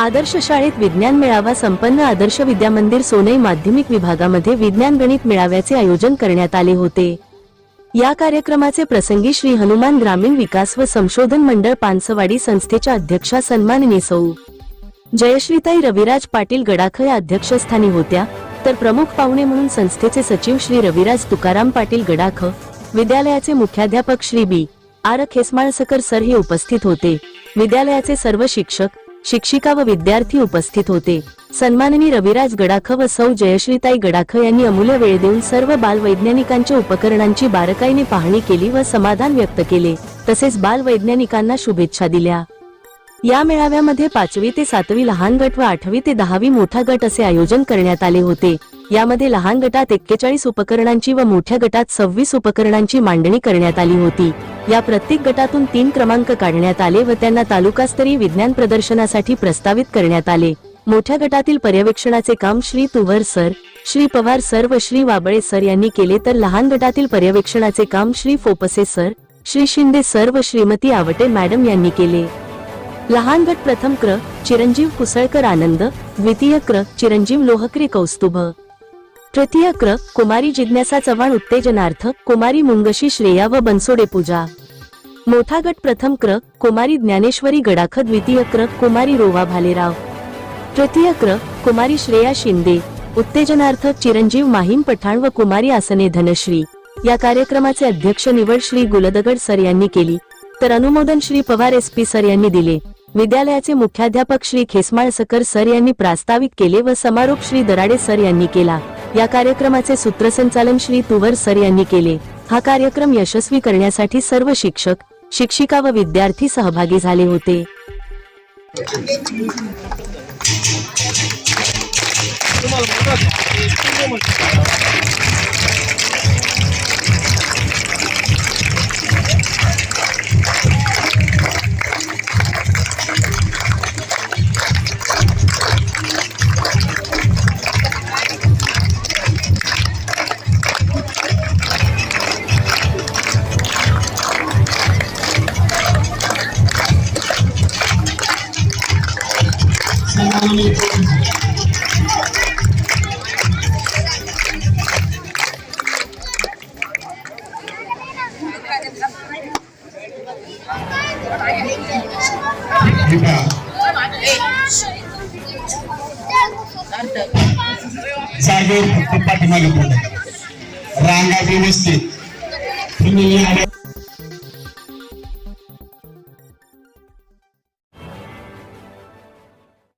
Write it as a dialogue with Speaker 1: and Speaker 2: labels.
Speaker 1: आदर्श शाळेत विज्ञान मेळावा संपन्न आदर्श विद्या मंदिर सोनई माध्यमिक विभागामध्ये विज्ञान गणित मेळाव्याचे आयोजन करण्यात आले होते. या कार्यक्रमाचे प्रसंगी श्री हनुमान ग्रामीण विकास व संशोधन मंडळ पानसवाडी संस्थेच्या अध्यक्षा सन्माननीय सौ जयश्रीताई रविराज पाटील गडाख या अध्यक्षस्थानी होत्या तर प्रमुख पाहुणे म्हणून संस्थेचे सचिव श्री रविराज तुकाराम पाटील गडाख विद्यालयाचे मुख्याध्यापक Shri B. R. Khesmalaskar sir हे उपस्थित होते. विद्यालयाचे सर्व शिक्षक शिक्षिका व विद्यार्थी उपस्थित होते. सन्माननी रविराज गडाख व सौ जयश्रीताई गडाख यांनी अमूल्य वेळ देऊन सर्व बालवैज्ञानिकांच्या उपकरणांची बारकाईने पाहणी केली व समाधान व्यक्त केले. तसेच बालवैज्ञानिकांना शुभेच्छा दिल्या. या मेळाव्यामध्ये पाचवी ते सातवी लहान गट व आठवी ते दहावी मोठा गट असे आयोजन करण्यात आले होते. यामध्ये लहान गटात एक्केचाळीस उपकरणांची व मोठ्या गटात सव्वीस उपकरणांची मांडणी करण्यात आली होती. या प्रत्येक गटातून तीन क्रमांक काढण्यात आले व त्यांना तालुकास्तरीय विज्ञान प्रदर्शनासाठी प्रस्तावित करण्यात आले. मोठ्या गटातील पर्यवेक्षणाचे काम श्री तुवर सर श्री पवार सर व श्री वाबळे सर यांनी केले तर लहान गटातील पर्यवेक्षणाचे काम श्री फोपसे सर श्री शिंदे सर व श्रीमती आवटे मॅडम यांनी केले. लहान गट प्रथम क्र चिरंजीव कुसळकर आनंद द्वितीय क्र चिरंजीव लोहकरी कौस्तुभ. तृतीय क्र कुमारी जिज्ञासा चव्हाण उत्तेजनार्थ कुमारी मुंगशी श्रेया व बनसोडे पूजा. मोठा गट प्रथम क्र कुमारी ज्ञानेश्वरी गडाख द्वितीय क्र कुमारी रोवा भालेराव. तृतीय क्र कुमारी श्रेया शिंदे. उत्तेजनार्थ चिरंजीव माहीम पठाण व कुमारी आसने धनश्री. या कार्यक्रमाचे अध्यक्ष निवड श्री गुलदगड सर यांनी केली. तर अनुमोदन Shri Pawar S P sir यांनी दिले. विद्यालयाचे मुख्याध्यापक श्री खेसमाळसकर सर यांनी प्रास्ताविक केले व समारोप श्री दराडे सर यांनी केला. या कार्यक्रमाचे सूत्रसंचालन श्री तुवर सर यांनी केले. हा कार्यक्रम यशस्वी करण्यासाठी सर्व शिक्षक शिक्षिका व विद्यार्थी सहभागी झाले होते.
Speaker 2: Assalamualaikum. Kita Sagur Bupati Magelang Rangga